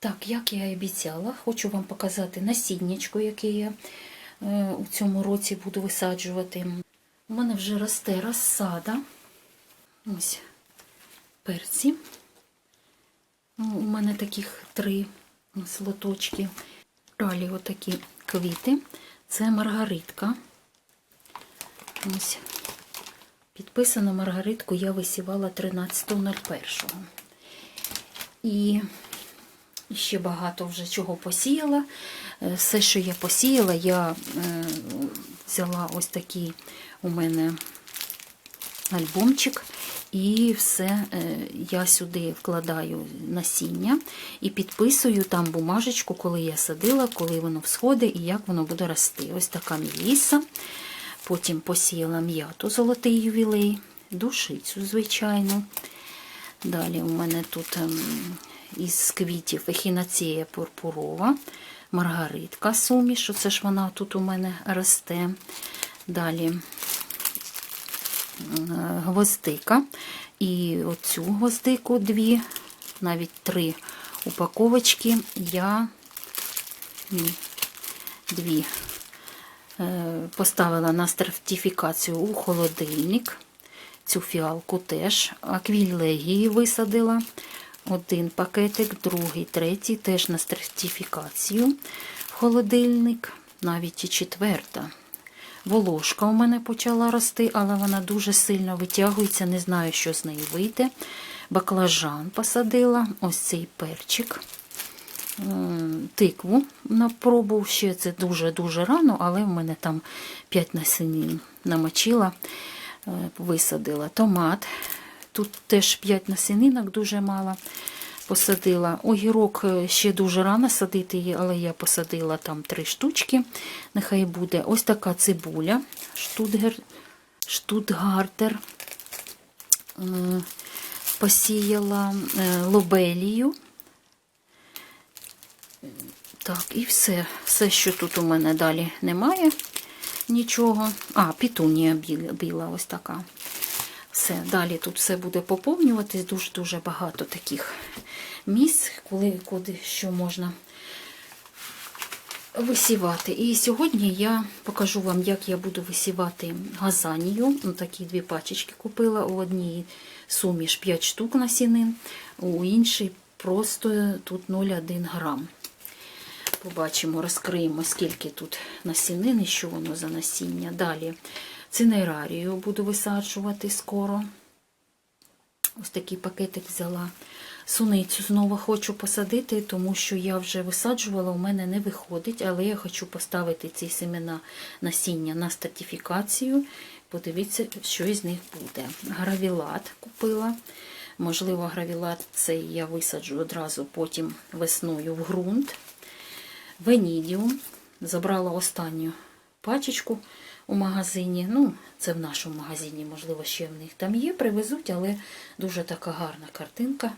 Так, як я і обіцяла, хочу вам показати насіннячко, яке я е, у цьому році буду висаджувати. У мене вже росте розсада. Ось перці. Ну, У мене таких три ось лоточки. Далі отакі квіти. Це маргаритка. Ось. Підписано маргаритку я висівала 13.01. І ще багато вже чого посіяла. Е, Все, що я посіяла, я е, взяла ось такий у мене альбомчик. І все е, я сюди вкладаю насіння і підписую там бумажечку, коли я садила, коли воно всходить і як воно буде рости. Ось така міліса. Потім посіяла м'яту золотий ювілей, душицю, звичайно. Далі у мене тут ем, із квітів ехінацея пурпурова, маргаритка суміш, оце ж вона тут у мене росте. Далі е, гвоздика. І оцю гвоздику дві, навіть три упаковочки я дві е, поставила на стратифікацію у холодильник. Цю фіалку теж. Аквілегії висадила. Один пакетик, другий, третій, теж на стратифікацію в холодильник, навіть і четверта. Волошка у мене почала рости, але вона дуже сильно витягується, не знаю, що з неї вийде. Баклажан посадила, ось цей перчик. Тикву на пробу ще це дуже-дуже рано, але в мене там 5 насінин намочила, е, висадила. Томат. Тут теж 5 насінинок дуже мало посадила. Огірок е, ще дуже рано садити, є, але я посадила там 3 штучки. Нехай буде ось така цибуля, штутгер, штутгартер. Е, Посіяла е, лобелію. Так, і все. Все, що тут у мене далі немає нічого. А, пітунія біла ось така. Все, далі тут все буде поповнюватись, дуже-дуже багато таких місць, коли, куди що можна висівати. І сьогодні я покажу вам, як я буду висівати газанію. Ну, Такі дві пачечки купила. У одній суміш 5 штук насінин, у іншій просто тут 0,1 грам. Побачимо, розкриємо, скільки тут насінин і що воно за насіння. Далі цинерарію буду висаджувати скоро. Ось такий пакетик взяла. Суницю знову хочу посадити, тому що я вже висаджувала, у мене не виходить, але я хочу поставити ці семена насіння на стратифікацію. Подивіться, що із них буде. Гравілат купила. Можливо, гравілат цей я висаджу одразу потім весною в ґрунт. Венідіум. Забрала останню пачечку у магазині. Ну, це в нашому магазині, можливо, ще в них там є, привезуть, але дуже така гарна картинка.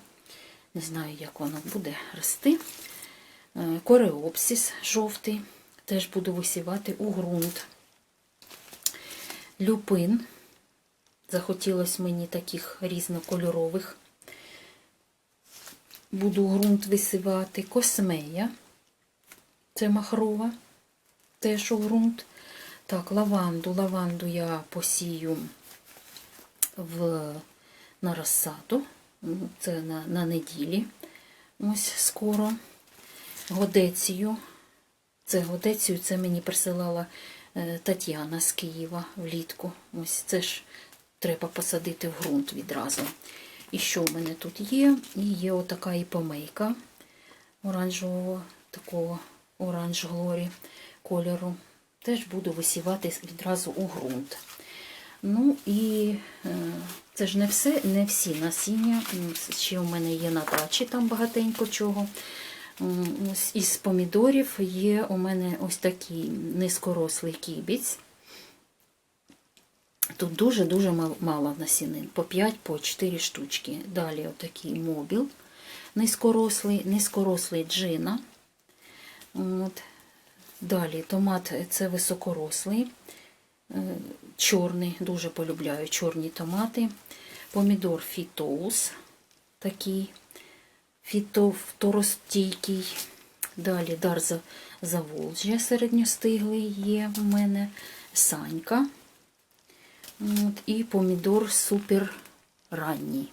Не знаю, як воно буде рости. Е, Кореопсис жовтий. Теж буду висівати у ґрунт. Люпин. Захотілося мені таких різнокольорових. Буду ґрунт висівати. Космея. Це махрова. Теж у ґрунт. Так, лаванду. Лаванду я посію в, на розсаду. Це на, на неділі. Ось скоро. Годецію. Це годецію, це мені присилала е, Тетяна з Києва влітку. Ось це ж треба посадити в ґрунт відразу. І що в мене тут є? І є отака і помийка оранжевого, такого оранж глорі кольору. Теж буду висівати відразу у ґрунт. Ну і е, це ж не все, не всі насіння. Ще у мене є на дачі, там багатенько чого. Ось із помідорів є у мене ось такий низькорослий кібіць. Тут дуже-дуже мало насінин, по 5, по 4 штучки. Далі отакий мобіл низькорослий, низькорослий джина. От. Далі томат це високорослий, е, чорний, дуже полюбляю чорні томати. Помідор фітоус такий фітофторостійкий. Далі дар за Заволжя середньостиглий є в мене, санька. От, і помідор супер ранній.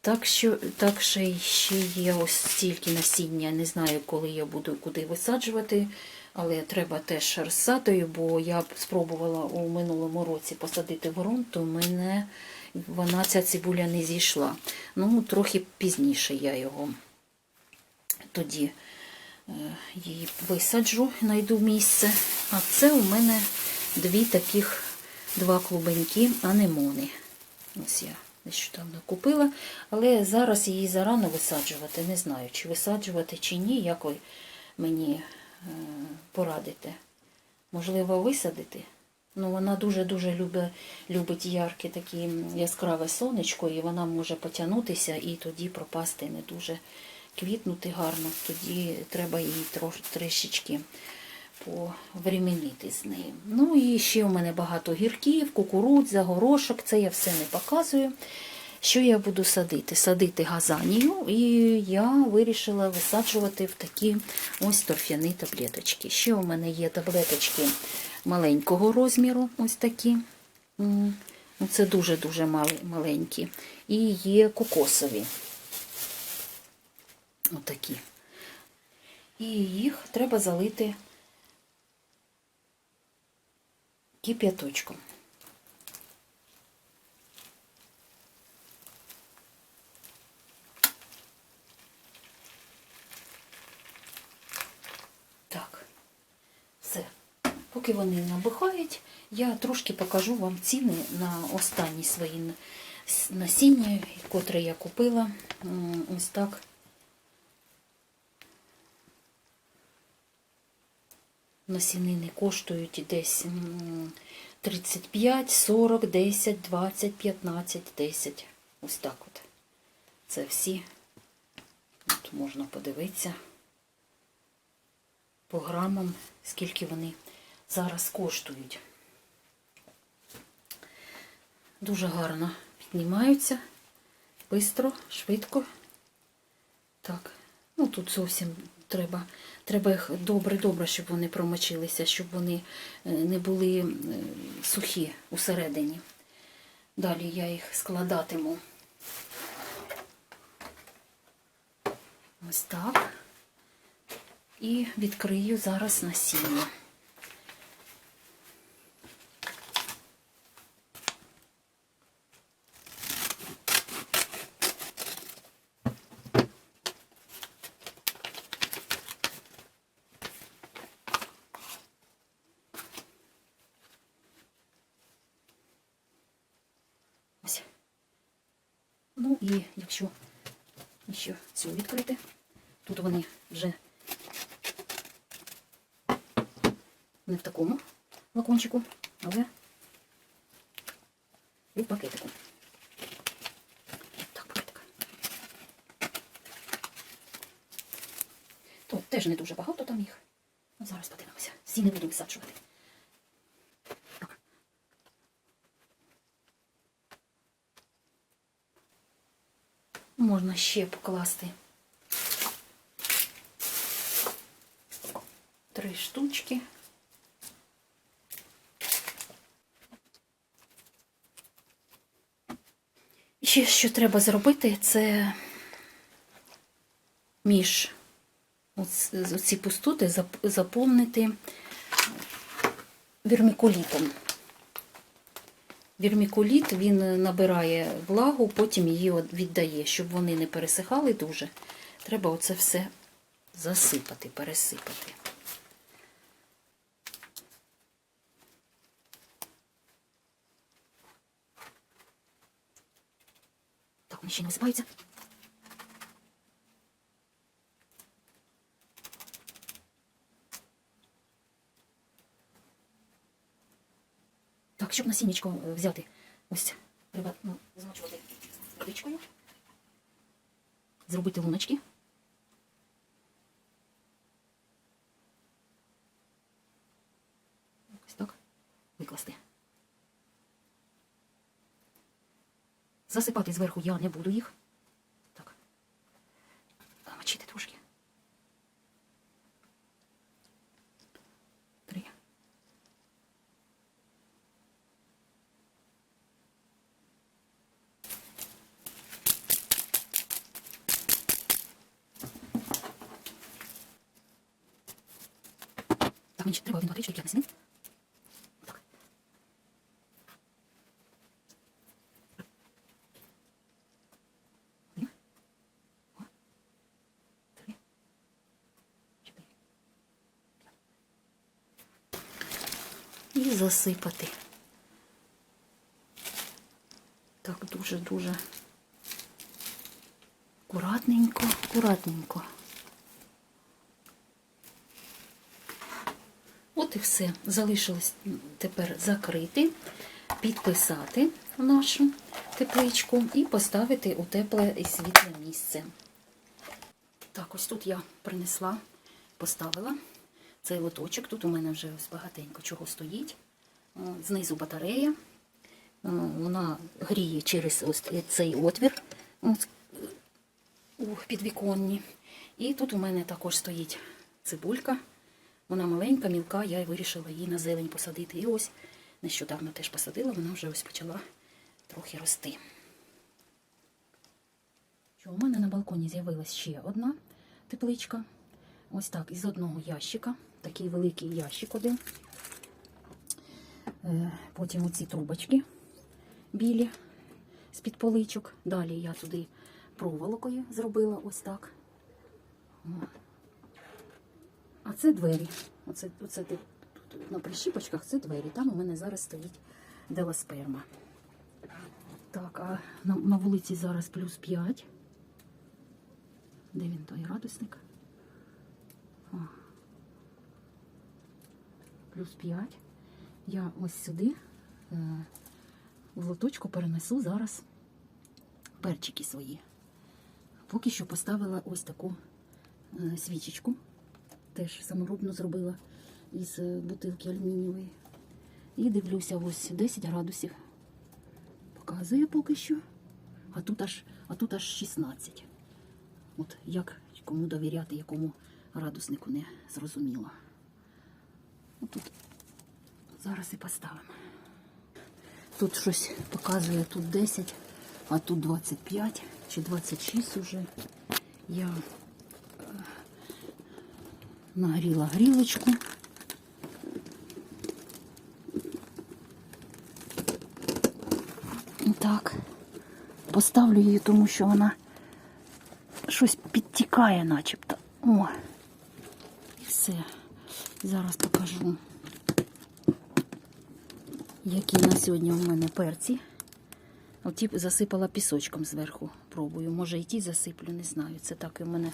Так що так ще, ще є ось стільки насіння. Не знаю, коли я буду куди висаджувати, але треба теж розсадою, бо я спробувала у минулому році посадити ґрунт, то в мене вона ця цибуля не зійшла. Ну, трохи пізніше я його тоді е, її висаджу, знайду місце. А це у мене дві таких, два клубеньки анемони. Ось я нещодавно купила, але зараз її зарано висаджувати. Не знаю, чи висаджувати, чи ні, як мені порадите. Можливо, висадити. Ну, вона дуже-дуже любить, любить ярке такі яскраве сонечко, і вона може потягнутися і тоді пропасти не дуже квітнути гарно. Тоді треба її трішечки повременити з нею. Ну і ще у мене багато гірків, кукурудза, горошок. Це я все не показую. Що я буду садити? Садити газанію, і я вирішила висаджувати в такі ось торфяні таблеточки. Ще у мене є таблеточки маленького розміру, ось такі. Ну, Це дуже-дуже маленькі. І є кокосові. Отакі. І їх треба залити кип'яточком. Так, все. Поки вони набухають, я трошки покажу вам ціни на останні свої насіння, котре я купила. Ось так. Насінини коштують десь 35, 40, 10, 20, 15, 10. Ось так от. Це всі. От можна подивитися по грамам, скільки вони зараз коштують. Дуже гарно піднімаються, швидко, швидко. Так, ну тут зовсім треба, треба їх добре-добре, щоб вони промочилися, щоб вони е, не були е, сухі усередині. Далі я їх складатиму. Ось так. І відкрию зараз насіння. Ось. Ну і якщо ще цю відкрити, тут вони вже не в такому лакончику, але в пакетику. Так, пакетик. Тут теж не дуже багато там їх. Зараз подивимося. Всі не буду висаджувати. Можна ще покласти три штучки. Ще що треба зробити, це між оц- оці пустоти заповнити вірмікулітом. Вірмікуліт він набирає влагу, потім її віддає, щоб вони не пересихали дуже. Треба оце все засипати, пересипати. Так, вони ще не висипаються. Щоб насіннячко е, взяти, ось треба ну, змочувати водичкою, зробити луночки. Ось так, викласти. Засипати зверху я не буду їх. Так. намочити трошки. Три. Так, ще треба один, два, три, чотири, п'ять насінин. Так. Один, два, три, чотири. І засипати. Так, дуже-дуже акуратненько, акуратненько. От і все. Залишилось тепер закрити, підписати нашу тепличку і поставити у тепле і світле місце. Так, ось тут я принесла, поставила цей лоточок. Тут у мене вже ось багатенько чого стоїть. Знизу батарея. Вона гріє через ось цей отвір у підвіконні. І тут у мене також стоїть цибулька. Вона маленька, мілка, я вирішила її на зелень посадити. І ось нещодавно теж посадила, вона вже ось почала трохи рости. Що у мене на балконі з'явилась ще одна тепличка. Ось так, із одного ящика. Такий великий ящик один. Е, Потім оці трубочки білі з-під поличок. Далі я туди проволокою зробила ось так. А це двері. Оце, оце тут, на прищіпочках це двері. Там у мене зараз стоїть делосперма. Так, а на, на вулиці зараз плюс 5. Де він той градусник? О. Плюс 5. Я ось сюди е, в лоточку перенесу зараз перчики свої. Поки що поставила ось таку е, свічечку теж саморобно зробила із е, бутилки алюмінієвої. І дивлюся, ось 10 градусів. Показує поки що. А тут аж, а тут аж 16. От як кому довіряти, якому градуснику не зрозуміло. Тут зараз і поставимо. Тут щось показує, тут 10, а тут 25 чи 26 уже. Я нагріла грілочку. Так, поставлю її, тому що вона щось підтікає начебто. О, і все. Зараз покажу, які на сьогодні у мене перці. Оті засипала пісочком зверху. Пробую. Може і ті засиплю, не знаю. Це так і в мене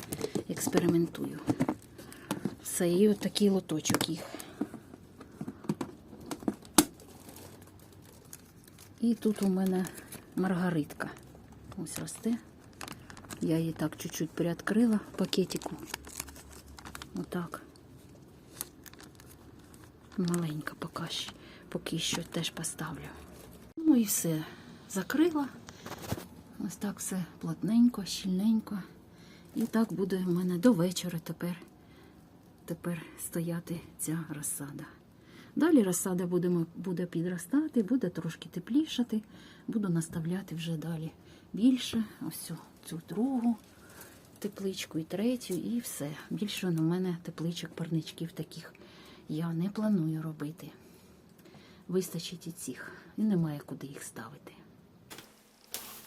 експериментую. Все, і от такий лоточок їх. І тут у мене маргаритка. Ось росте. Я її так чуть-чуть приоткрила пакетику. Отак. Маленька поки що, поки що теж поставлю. Ну і все. Закрила. Ось так все плотненько, щільненько. І так буде в мене до вечора тепер тепер стояти ця розсада. Далі розсада буде, буде підростати, буде трошки теплішати, буду наставляти вже далі більше. Ось цю, другу тепличку і третю, і все. Більше на мене тепличок, парничків таких я не планую робити. Вистачить і цих, і немає куди їх ставити.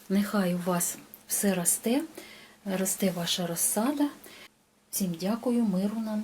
Нехай у вас все росте, росте ваша розсада. Всім дякую, миру нам